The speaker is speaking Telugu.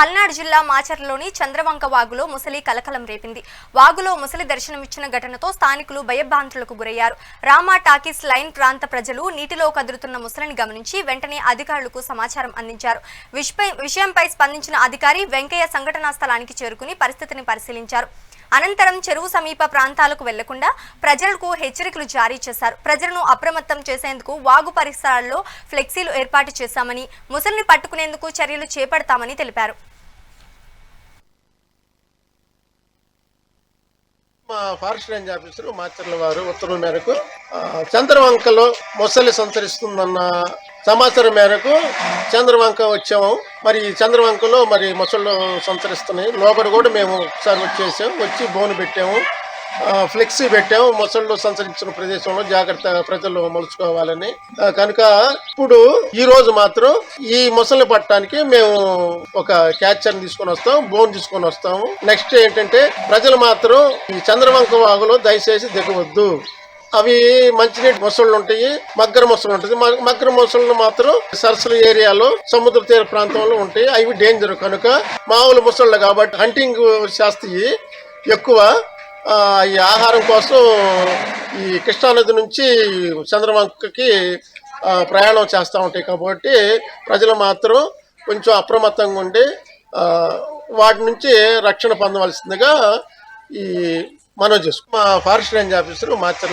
పల్నాడు జిల్లా మాచర్లలోని చంద్రవంక వాగులో ముసలి కలకలం రేపింది. వాగులో ముసలి దర్శనమిచ్చిన ఘటనతో స్థానికులు భయభ్రాంతులకు గురయ్యారు. రామా టాకీస్ లైన్ ప్రాంత ప్రజలు నీటిలో కదులుతున్న ముసలిని గమనించి వెంటనే అధికారులకు సమాచారం అందించారు. విషపై- విషయంపై స్పందించిన అధికారి వెంకయ్య సంఘటనా స్థలానికి చేరుకుని పరిస్థితిని పరిశీలించారు. అనంతరం చెరువు సమీప ప్రాంతాలకు వెళ్ళకుండా ప్రజలకు హెచ్చరికలు జారీ చేశారు. ప్రజలను అప్రమత్తం చేసేందుకు వాగు పరిసరాల్లో ఫ్లెక్సీలు ఏర్పాటు చేశామని ముసలిని పట్టుకునేందుకు చర్యలు చేపడతామని తెలిపారు. మా ఫారెస్ట్ రేంజ్ ఆఫీసర్ మాచర్ల వారు ఉత్తర్వుల మేరకు చంద్రవంకలో మొసలి సంచరిస్తుందన్న సమాచారం మేరకు చంద్రవంక వచ్చాము. మరి ఈ చంద్రవంకలో మరి మొసళ్ళు సంచరిస్తున్నాయి. లోపల కూడా మేము ఒకసారి వచ్చేసాము వచ్చి బోను పెట్టాము. ఫ్లెక్సీ పెట్టాము మొసళ్ళు సంచరించిన ప్రదేశంలో జాగ్రత్తగా ప్రజలు మలుచుకోవాలని. కనుక ఇప్పుడు ఈ రోజు మాత్రం ఈ మొసళ్ళు పట్టడానికి మేము ఒక క్యాచర్ తీసుకొని వస్తాం బోన్ తీసుకొని వస్తాము. నెక్స్ట్ ఏంటంటే ప్రజలు మాత్రం ఈ చంద్రవంక వాగులో దయచేసి దిగవద్దు. అవి మంచినీటి మొసళ్ళు ఉంటాయి మగ్గర మొసళ్ళు ఉంటుంది. మగ్గర మొసళ్ళు మాత్రం సరస్సుల ఏరియాలో సముద్ర తీర ప్రాంతంలో ఉంటాయి. అవి డేంజర్ కనుక మామూలు మొసళ్ళు కాబట్టి హంటింగ్ శాస్త్రి ఎక్కువ. ఈ ఆహారం కోసం ఈ కృష్ణానది నుంచి చంద్రవంకకి ప్రయాణం చేస్తూ ఉంటాయి కాబట్టి ప్రజలు మాత్రం కొంచెం అప్రమత్తంగా ఉండి వాటి నుంచి రక్షణ పొందవలసిందిగా ఈ మనం చేసుకు మా ఫారెస్ట్ రేంజ్ ఆఫీసర్ మాచర్